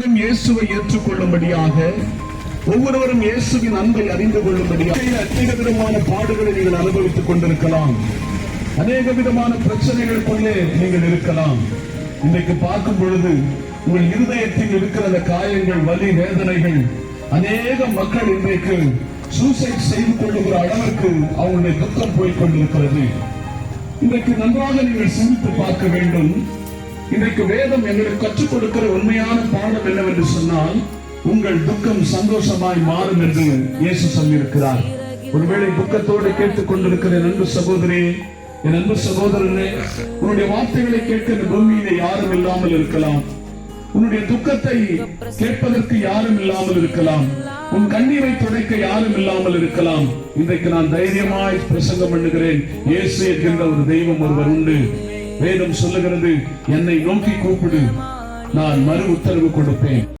ஒவ்வொருவரும் இயேசுவை ஏற்றுக்கொள்ளும்படியாக ஒவ்வொருவரும் இயேசுவின் அன்பை அறிந்து கொள்ளும்படியாக அநேக விதமான பாடுகளை நீங்கள் அனுபவித்துக் கொண்டிருக்கலாம். அநேக விதமான பிரச்சனைகளுக்குள்ளே நீங்கள் இருக்கலாம். இன்றைக்கு பார்க்கும் பொழுது உங்கள் இருதயத்தில் இருக்கிற அந்த காயங்கள் வலி வேதனைகள் அநேக மக்கள் இன்றைக்கு சூசைட் செய்து கொள்ளுகிற அளவிற்கு அவங்களுடைய துக்கம் போய் கொண்டிருக்கிறது. இன்றைக்கு நன்றாக நீங்கள் சிந்தித்து பார்க்க வேண்டும். இன்றைக்கு வேதம் எங்களுக்கு கற்றுக் கொடுக்கிற உண்மையான பாடம் என்னவென்று சொன்னால் உங்கள் துக்கம் சந்தோஷமாய் மாறும் என்று இயேசு சொல்லியிருக்கிறார். ஒருவேளை துக்கத்தோடு கேட்டுக் கொண்டிருக்கிற நண்பு சகோதரி என் அன்பு சகோதரனே உன்னுடைய வார்த்தைகளை கேட்க இந்த பூமியில யாரும் இல்லாமல் இருக்கலாம். உன்னுடைய துக்கத்தை கேட்பதற்கு யாரும் இல்லாமல் இருக்கலாம். உன் கண்ணீரை துடைக்க யாரும் இல்லாமல் இருக்கலாம். இன்றைக்கு நான் தைரியமாய் பிரசங்கம் பண்ணுகிறேன். இயேசு என்கின்ற ஒரு தெய்வம் ஒருவர் உண்டு. வேதம் சொல்லுகிறது என்னை நோக்கி கூப்பிடு. நான் மறு உத்தரவு கொடுப்பேன்.